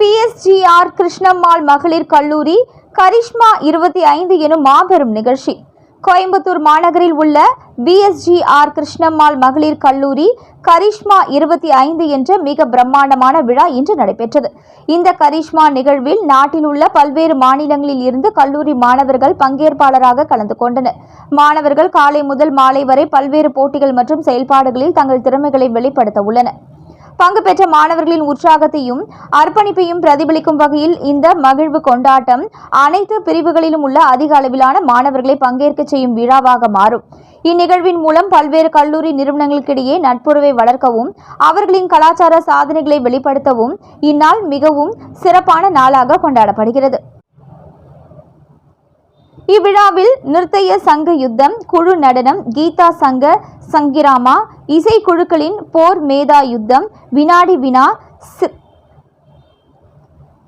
PSGR Krishnammal மகளிர் கல்லூரி கரிஷ்மா இருபத்தி ஐந்து எனும் மாபெரும் நிகழ்ச்சி. கோயம்புத்தூர் மாநகரில் உள்ள பிஎஸ்ஜிஆர் கிருஷ்ணம்மாள் மகளிர் கல்லூரி கரிஷ்மா இருபத்தி ஐந்து என்ற மிக பிரம்மாண்டமான விழா இன்று நடைபெற்றது. இந்த கரிஷ்மா நிகழ்வில் நாட்டில் உள்ள பல்வேறு மாநிலங்களில் இருந்து கல்லூரி மாணவர்கள் பங்கேற்பாளராக கலந்து கொண்டனர். மாணவர்கள் காலை முதல் மாலை வரை பல்வேறு போட்டிகள் மற்றும் செயல்பாடுகளில் தங்கள் திறமைகளை வெளிப்படுத்த உள்ளனர். பங்கு பெற்ற மாணவர்களின் உற்சாகத்தையும் அர்ப்பணிப்பையும் பிரதிபலிக்கும் வகையில் இந்த மகிழ்வு கொண்டாட்டம் அனைத்து பிரிவுகளிலும் உள்ள அதிக அளவிலான மாணவர்களை பங்கேற்க செய்யும் விழாவாக மாறும். இந்நிகழ்வின் மூலம் பல்வேறு கல்லூரி நிறுவனங்களுக்கிடையே நட்புறவை வளர்க்கவும் அவர்களின் கலாச்சார சாதனைகளை வெளிப்படுத்தவும் இந்நாள் மிகவும் சிறப்பான நாளாக கொண்டாடப்படுகிறது. இவ்விழாவில் நிர்த்தய சங்க யுத்தம் குழு நடனம் கீதா சங்க சங்கிராமா இசைக்குழுக்களின் போர் மேதா யுத்தம் வினாடி வினா சி-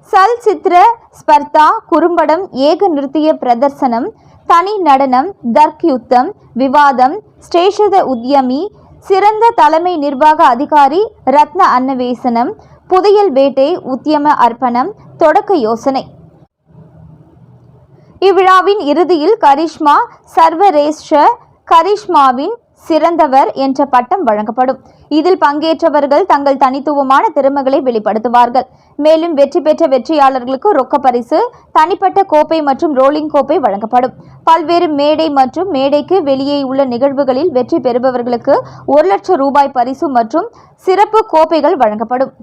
சல் சித்திர ஸ்பர்தா குறும்படம் ஏக நிறுத்திய பிரதர்சனம் தனி நடனம் தர்க் யுத்தம் விவாதம் ஸ்ரேஷத உத்யமி சிறந்த தலைமை நிர்வாக அதிகாரி ரத்ன அன்னவேசனம் புதையல் வேட்டை உத்தியம அர்ப்பணம் தொடக்க யோசனை. இவ்விழாவின் இறுதியில் கரிஷ்மா சர்வரேஷ்ட கரிஷ்மாவின் சிறந்தவர் என்ற பட்டம் வழங்கப்படும். இதில் பங்கேற்றவர்கள் தங்கள் தனித்துவமான திறமைகளை வெளிப்படுத்துவார்கள். மேலும் வெற்றி பெற்ற வெற்றியாளர்களுக்கு ரொக்க பரிசு தனிப்பட்ட கோப்பை மற்றும் ரோலிங் கோப்பை வழங்கப்படும். பல்வேறு மேடை மற்றும் மேடைக்கு வெளியே உள்ள நிகழ்வுகளில் வெற்றி பெறுபவர்களுக்கு ஒரு லட்சம் ரூபாய் பரிசு மற்றும் சிறப்பு கோப்பைகள் வழங்கப்படும்.